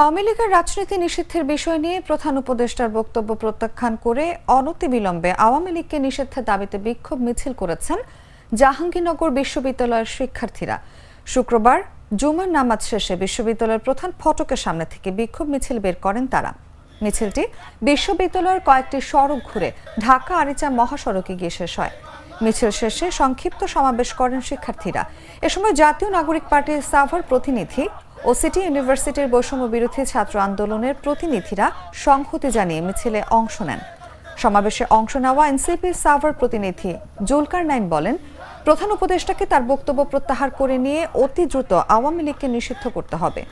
আওয়ামী লীগের রাজনীতি নিষিদ্ধের বিষয় নিয়ে প্রধান উপদেষ্টার বক্তব্য প্রত্যাখ্যান করে অনতিবিলম্বে আওয়ামী লীগকে নিষিদ্ধের দাবিতে বিক্ষোভ মিছিল করেছেন জাহাঙ্গীরনগর বিশ্ববিদ্যালয়ের শিক্ষার্থীরা। শুক্রবার জুমার নামাজ শেষে বিশ্ববিদ্যালয়ের প্রধান ফটকের সামনে থেকে বিক্ষোভ মিছিল বের করেন তারা। মিছিলটি বিশ্ববিদ্যালয়ের কয়েকটি সড়ক ঘুরে ঢাকা আরিচা মহাসড়কে গিয়ে শেষ হয়। মিছিল শেষে সংক্ষিপ্ত সমাবেশ করেন শিক্ষার্থীরা। এ সময় জাতীয় নাগরিক পার্টির সাভার প্রতিনিধি ও সিটি ইউনিভার্সিটির বৈষম্য বিরোধী ছাত্র আন্দোলনের প্রতিনিধিরা সংহতি জানিয়ে মিছিলে অংশ নেন। সমাবেশে অংশ নেওয়া এনসিপির সাভার প্রতিনিধি জুলকার নাইন বলেন, প্রধান উপদেষ্টাকে তার বক্তব্য প্রত্যাহার করে নিয়ে অতি দ্রুত আওয়ামী লীগকে নিষিদ্ধ করতে হবে।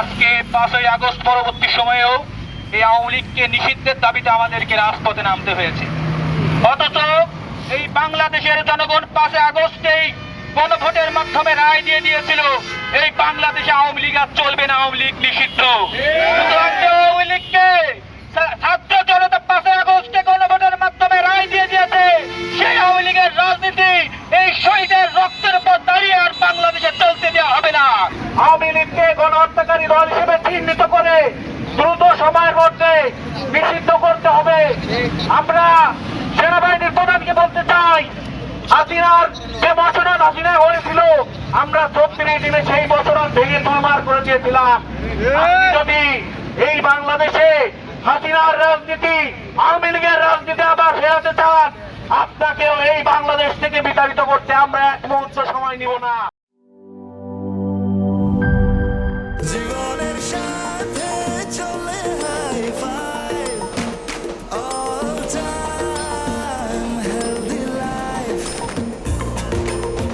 আজকে পাঁচই আগস্ট পরবর্তী সময়েও এই আওয়ামী লীগকে নিষিদ্ধের দাবিতে আমাদেরকে রাজপথে নামতে হয়েছে। অথচ এই বাংলাদেশের জনগণ পাঁচই আগস্টেই গণভোটের মাধ্যমে রায় দিয়ে দিয়েছিল, এই বাংলাদেশে আওয়ামী লীগ আর চলবে না, আওয়ামী লীগ নিষিদ্ধ। আওয়ামী লীগকে ছাত্র জনতা পাঁচই আগস্টে গণভোটের মাধ্যমে রায় দিয়ে দিয়েছে, সেই আওয়ামী লীগের রাজনীতি, এই শহীদের রক্তের উপর দাঁড়িয়ে আর বাংলাদেশে চলতে দেওয়া হবে না। আওয়ামী লীগকে গণহত্যাকারী দল হিসেবে চিহ্নিত করে দ্রুত সময়ের মধ্যে নিষিদ্ধ করতে হবে। আমরা সেনাবাহিনীর প্রধানকে বলতে চাই, হাসিনার যে বছরণ হাসিনা হয়েছিল, আমরা চব্বিশ দিনে সেই বছরণ ভেঙে চুরমার করে দিয়েছিলাম। যদি এই বাংলাদেশে হাসিনার রাজনীতি, আওয়ামী লীগের রাজনীতি আবার ফেরাতে চান, আপনাকেও এই বাংলাদেশ থেকে বিতাড়িত করতে আমরা এক মুহূর্ত সময় নিব না।